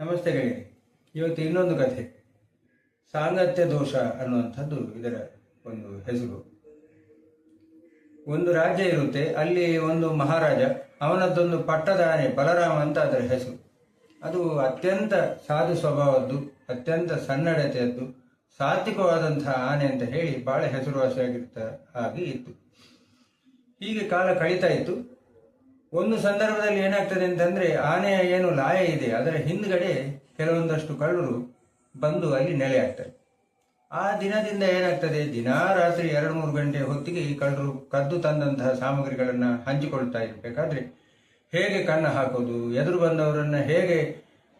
ನಮಸ್ತೆ ಗೆಳೆಯರಿ ಇವತ್ತು ಇನ್ನೊಂದು ಕಥೆ. ಸಾಂಗತ್ಯ ದೋಷ ಅನ್ನುವಂಥದ್ದು ಇದರ ಒಂದು ಹೆಸರು. ಒಂದು ರಾಜ್ಯ ಇರುತ್ತೆ, ಅಲ್ಲಿ ಒಂದು ಮಹಾರಾಜ, ಅವನದ್ದೊಂದು ಪಟ್ಟದ ಆನೆ ಬಲರಾಮ ಅಂತ ಅದರ ಹೆಸರು. ಅದು ಅತ್ಯಂತ ಸಾಧು ಸ್ವಭಾವದ್ದು, ಅತ್ಯಂತ ಸನ್ನಡತೆಯದ್ದು, ಸಾತ್ವಿಕವಾದಂತಹ ಆನೆ ಅಂತ ಹೇಳಿ ಬಹಳ ಹೆಸರುವಾಸಿಯಾಗಿರ್ತ ಹಾಗೆ ಇತ್ತು. ಹೀಗೆ ಕಾಲ ಕಳೀತಾ ಇತ್ತು. ಒಂದು ಸಂದರ್ಭದಲ್ಲಿ ಏನಾಗ್ತದೆ ಅಂತಂದ್ರೆ ಆನೆಯ ಏನು ಲಾಯ ಇದೆ, ಅದರ ಹಿಂದ್ಗಡೆ ಕೆಲವೊಂದಷ್ಟು ಕಳ್ಳರು ಬಂದು ಅಲ್ಲಿ ನೆಲೆ ಆಗ್ತಾರೆ ಆ ದಿನದಿಂದ ಏನಾಗ್ತದೆ, ದಿನಾ ರಾತ್ರಿ ಎರಡು ಮೂರು ಗಂಟೆ ಹೊತ್ತಿಗೆ ಈ ಕಳ್ಳರು ಕದ್ದು ತಂದಂತಹ ಸಾಮಗ್ರಿಗಳನ್ನ ಹಂಚಿಕೊಳ್ತಾ ಇರಬೇಕಾದ್ರೆ ಹೇಗೆ ಕಣ್ಣು ಹಾಕೋದು, ಎದುರು ಬಂದವರನ್ನ ಹೇಗೆ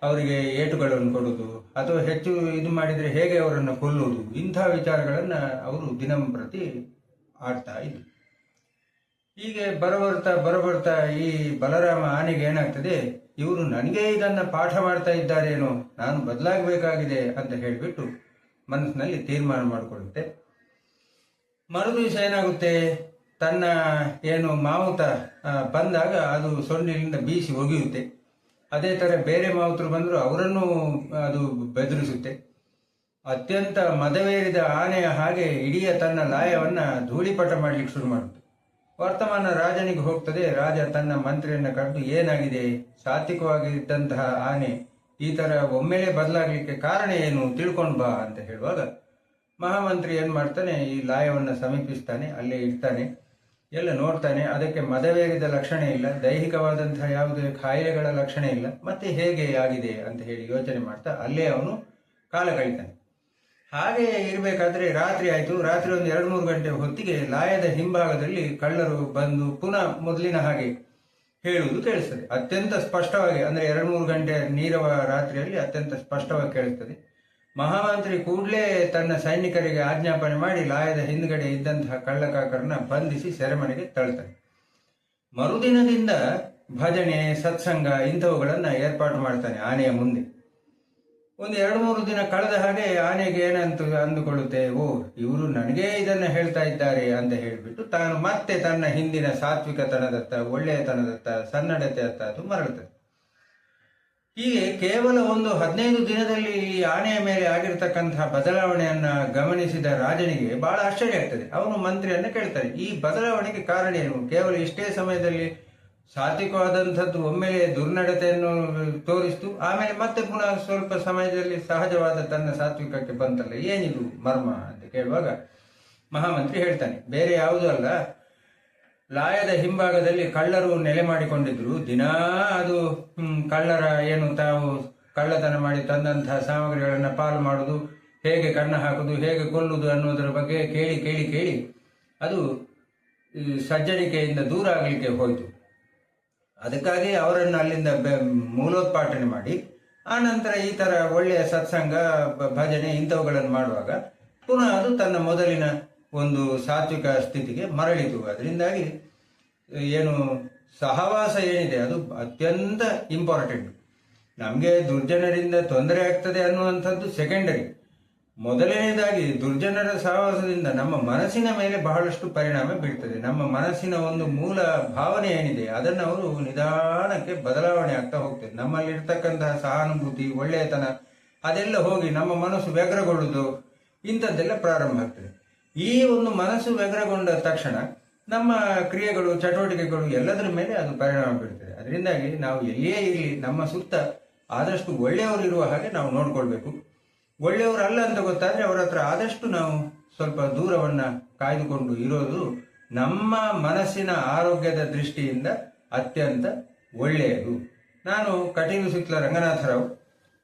ಅವರಿಗೆ ಏಟುಗಳನ್ನು ಕೊಡೋದು ಅಥವಾ ಹೆಚ್ಚು ಇದು ಮಾಡಿದ್ರೆ ಹೇಗೆ ಅವರನ್ನು ಕೊಲ್ಲುವುದು, ಇಂಥ ವಿಚಾರಗಳನ್ನ ಅವರು ದಿನಂಪ್ರತಿ ಆಡ್ತಾ ಇದ್ರು. ಹೀಗೆ ಬರಬರ್ತಾ ಬರಬರ್ತಾ ಈ ಬಲರಾಮ ಆನೆಗೆ ಏನಾಗ್ತದೆ, ಇವರು ನನಗೆ ಇದನ್ನ ಪಾಠ ಮಾಡ್ತಾ ಇದ್ದಾರೇನೋ, ನಾನು ಬದಲಾಗಬೇಕಾಗಿದೆ ಅಂತ ಹೇಳಿಬಿಟ್ಟು ಮನಸ್ಸಿನಲ್ಲಿ ತೀರ್ಮಾನ ಮಾಡಿಕೊಳ್ಳುತ್ತೆ. ಮರುದಿವಸ ಏನಾಗುತ್ತೆ, ತನ್ನ ಏನು ಮಾವುತ ಬಂದಾಗ ಅದು ಸೊನ್ನೆಯಿಂದ ಬೀಸಿ ಒಗೆಯುತ್ತೆ. ಅದೇ ಥರ ಬೇರೆ ಮಾವುತರು ಬಂದರೂ ಅವರನ್ನು ಅದು ಬೆದರಿಸುತ್ತೆ. ಅತ್ಯಂತ ಮದವೇರಿದ ಆನೆಯ ಹಾಗೆ ಇಡೀ ತನ್ನ ಲಾಯವನ್ನು ಧೂಳಿಪಟ ಮಾಡ್ಲಿಕ್ಕೆ ಶುರು ಮಾಡುತ್ತೆ. ವರ್ತಮಾನ ರಾಜನಿಗೆ ಹೋಗ್ತದೆ, ರಾಜ ತನ್ನ ಮಂತ್ರಿಯನ್ನು ಕರೆದು ಏನಾಗಿದೆ? ಸಾತ್ವಿಕವಾಗಿ ಇದ್ದಂತಹ ಆನೆ ಈ ಥರ ಒಮ್ಮೆಲೆ ಬದಲಾಗಲಿಕ್ಕೆ ಕಾರಣ ಏನು ತಿಳ್ಕೊಂಡು ಬಾ ಅಂತ ಹೇಳುವಾಗ ಮಹಾಮಂತ್ರಿ ಏನು ಮಾಡ್ತಾನೆ, ಈ ಲಾಯವನ್ನು ಸಮೀಪಿಸ್ತಾನೆ, ಅಲ್ಲೇ ಇಡ್ತಾನೆ ಎಲ್ಲ ನೋಡ್ತಾನೆ. ಅದಕ್ಕೆ ಮದವೇರಿದ ಲಕ್ಷಣ ಇಲ್ಲ ದೈಹಿಕವಾದಂತಹ ಯಾವುದೇ ಕಾಯಿಲೆಗಳ ಲಕ್ಷಣ ಇಲ್ಲ. ಮತ್ತೆ ಹೇಗೆ ಆಗಿದೆ ಅಂತ ಹೇಳಿ ಯೋಚನೆ ಮಾಡ್ತಾ ಅಲ್ಲೇ ಅವನು ಕಾಲ ಕಳೀತಾನೆ. ಹಾಗೆ ಇರಬೇಕಾದ್ರೆ ರಾತ್ರಿ ಆಯಿತು. ರಾತ್ರಿ ಒಂದು ಎರಡು ಮೂರು ಗಂಟೆ ಹೊತ್ತಿಗೆ ಲಾಯದ ಹಿಂಭಾಗದಲ್ಲಿ ಕಳ್ಳರು ಬಂದು ಪುನಃ ಮೊದಲಿನ ಹಾಗೆ ಹೇಳುವುದು ಕೇಳಿಸ್ತದೆ. ಅತ್ಯಂತ ಸ್ಪಷ್ಟವಾಗಿ, ಅಂದರೆ ಎರಡು ಮೂರು ಗಂಟೆ ನೀರವ ರಾತ್ರಿಯಲ್ಲಿ ಅತ್ಯಂತ ಸ್ಪಷ್ಟವಾಗಿ ಕೇಳಿಸ್ತದೆ. ಮಹಾಮಂತ್ರಿ ಕೂಡಲೇ ತನ್ನ ಸೈನಿಕರಿಗೆ ಆಜ್ಞಾಪನೆ ಮಾಡಿ ಲಾಯದ ಹಿಂದ್ಗಡೆ ಇದ್ದಂತಹ ಕಳ್ಳಕಾಕರನ್ನ ಬಂಧಿಸಿ ಸೆರೆಮನೆಗೆ ತಳ್ತಾನೆ ಮರುದಿನದಿಂದ ಭಜನೆ, ಸತ್ಸಂಗ ಇಂಥವುಗಳನ್ನು ಏರ್ಪಾಟು ಮಾಡ್ತಾನೆ ಆನೆಯ ಮುಂದೆ. ಒಂದು ಎರಡು ಮೂರು ದಿನ ಕಳೆದ ಹಾಗೆ ಆನೆಗೆ ಏನಂತ ಅಂದುಕೊಳ್ಳುತ್ತೆ ಓ ಇವರು ನನಗೇ ಇದನ್ನ ಹೇಳ್ತಾ ಇದ್ದಾರೆ ಅಂತ ಹೇಳಿಬಿಟ್ಟು ತಾನು ಮತ್ತೆ ತನ್ನ ಹಿಂದಿನ ಸಾತ್ವಿಕತನದತ್ತ, ಒಳ್ಳೆಯತನದತ್ತ, ಸನ್ನಡತೆಯತ್ತ ಅದು ಮರಳುತ್ತದೆ. ಹೀಗೆ ಕೇವಲ ಒಂದು ಹದಿನೈದು ದಿನದಲ್ಲಿ ಈ ಆನೆಯ ಮೇಲೆ ಆಗಿರತಕ್ಕಂತಹ ಬದಲಾವಣೆಯನ್ನ ಗಮನಿಸಿದ ರಾಜನಿಗೆ ಬಹಳ ಆಶ್ಚರ್ಯ ಆಗ್ತದೆ. ಅವನು ಮಂತ್ರಿಯನ್ನು ಕೇಳ್ತಾರೆ. ಈ ಬದಲಾವಣೆಗೆ ಕಾರಣ ಏನು? ಕೇವಲ ಇಷ್ಟೇ ಸಮಯದಲ್ಲಿ ಸಾತ್ವಿಕವಾದಂಥದ್ದು ಒಮ್ಮೆಲೆ ದುರ್ನಡತೆಯನ್ನು ತೋರಿಸ್ತು. ಆಮೇಲೆ ಮತ್ತೆ ಪುನಃ ಸ್ವಲ್ಪ ಸಮಯದಲ್ಲಿ ಸಹಜವಾದ ತನ್ನ ಸಾತ್ವಿಕಕ್ಕೆ ಬಂತಲ್ಲ, ಏನಿದು ಮರ್ಮ ಅಂತ ಕೇಳುವಾಗ ಮಹಾಮಂತ್ರಿ ಹೇಳ್ತಾನೆ, ಬೇರೆ ಯಾವುದೂ ಅಲ್ಲ. ಲಾಯದ ಹಿಂಭಾಗದಲ್ಲಿ ಕಳ್ಳರು ನೆಲೆ ಮಾಡಿಕೊಂಡಿದ್ರು. ದಿನಾ ಅದು ಕಳ್ಳರ ಏನು ತಾವು ಕಳ್ಳತನ ಮಾಡಿ ತಂದಂತಹ ಸಾಮಗ್ರಿಗಳನ್ನ ಪಾಲು ಮಾಡುದು, ಹೇಗೆ ಕಣ್ಣು ಹಾಕುದು, ಹೇಗೆ ಕೊಲ್ಲುದು ಅನ್ನೋದರ ಬಗ್ಗೆ ಕೇಳಿ ಕೇಳಿ ಕೇಳಿ ಅದು ಸಜ್ಜನಿಕೆಯಿಂದ ದೂರ ಆಗಲಿಕ್ಕೆ ಹೋಯಿತು. ಅದಕ್ಕಾಗಿ ಅವರನ್ನು ಅಲ್ಲಿಂದ ಮೂಲೋತ್ಪಾಟನೆ ಮಾಡಿ, ಆ ನಂತರ ಈ ಥರ ಒಳ್ಳೆಯ ಸತ್ಸಂಗ ಭಜನೆ ಇಂಥವುಗಳನ್ನು ಮಾಡುವಾಗ ಪುನಃ ಅದು ತನ್ನ ಮೊದಲಿನ ಒಂದು ಸಾತ್ವಿಕ ಸ್ಥಿತಿಗೆ ಮರಳಿತು. ಅದರಿಂದಾಗಿ ಏನು ಸಹವಾಸ ಏನಿದೆ, ಅದು ಅತ್ಯಂತ ಇಂಪಾರ್ಟೆಂಟ್ ನಮಗೆ ದುರ್ಜನರಿಂದ ತೊಂದರೆ ಆಗ್ತದೆ ಅನ್ನುವಂಥದ್ದು ಸೆಕೆಂಡರಿ ಮೊದಲನೇದಾಗಿ ದುರ್ಜನರ ಸಹವಾಸದಿಂದ ನಮ್ಮ ಮನಸ್ಸಿನ ಮೇಲೆ ಬಹಳಷ್ಟು ಪರಿಣಾಮ ಬೀಳ್ತದೆ. ನಮ್ಮ ಮನಸ್ಸಿನ ಒಂದು ಮೂಲ ಭಾವನೆ ಏನಿದೆ, ಅದನ್ನು ಅವರು ನಿಧಾನಕ್ಕೆ ಬದಲಾವಣೆ ಆಗ್ತಾ ಹೋಗ್ತದೆ ನಮ್ಮಲ್ಲಿರ್ತಕ್ಕಂತಹ ಸಹಾನುಭೂತಿ, ಒಳ್ಳೆಯತನ, ಅದೆಲ್ಲ ಹೋಗಿ ನಮ್ಮ ಮನಸ್ಸು ವ್ಯಗ್ರಗೊಳ್ಳುವುದು ಇಂಥದ್ದೆಲ್ಲ ಪ್ರಾರಂಭ ಆಗ್ತದೆ. ಈ ಒಂದು ಮನಸ್ಸು ವ್ಯಗ್ರಗೊಂಡ ತಕ್ಷಣ ನಮ್ಮ ಕ್ರಿಯೆಗಳು, ಚಟುವಟಿಕೆಗಳು ಎಲ್ಲದರ ಮೇಲೆ ಅದು ಪರಿಣಾಮ ಬೀಳ್ತದೆ. ಅದರಿಂದಾಗಿ ನಾವು ಎಲ್ಲಿಯೇ ಇರಲಿ, ನಮ್ಮ ಸುತ್ತ ಆದಷ್ಟು ಒಳ್ಳೆಯವರು ಇರುವ ಹಾಗೆ ನಾವು ನೋಡ್ಕೊಳ್ಬೇಕು. ಒಳ್ಳೆಯವರಲ್ಲ ಅಂತ ಗೊತ್ತಾದ್ರೆ ಅವರ ಹತ್ರ ಆದಷ್ಟು ನಾವು ಸ್ವಲ್ಪ ದೂರವನ್ನ ಕಾಯ್ದುಕೊಂಡು ಇರೋದು ನಮ್ಮ ಮನಸ್ಸಿನ ಆರೋಗ್ಯದ ದೃಷ್ಟಿಯಿಂದ ಅತ್ಯಂತ ಒಳ್ಳೆಯದು. ನಾನು ಕಟೀಲು ಸಿಕ್ಲ ರಂಗನಾಥರಾವ್.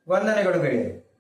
ವಂದನೆಗಳು ಗೆಳೆಯರು.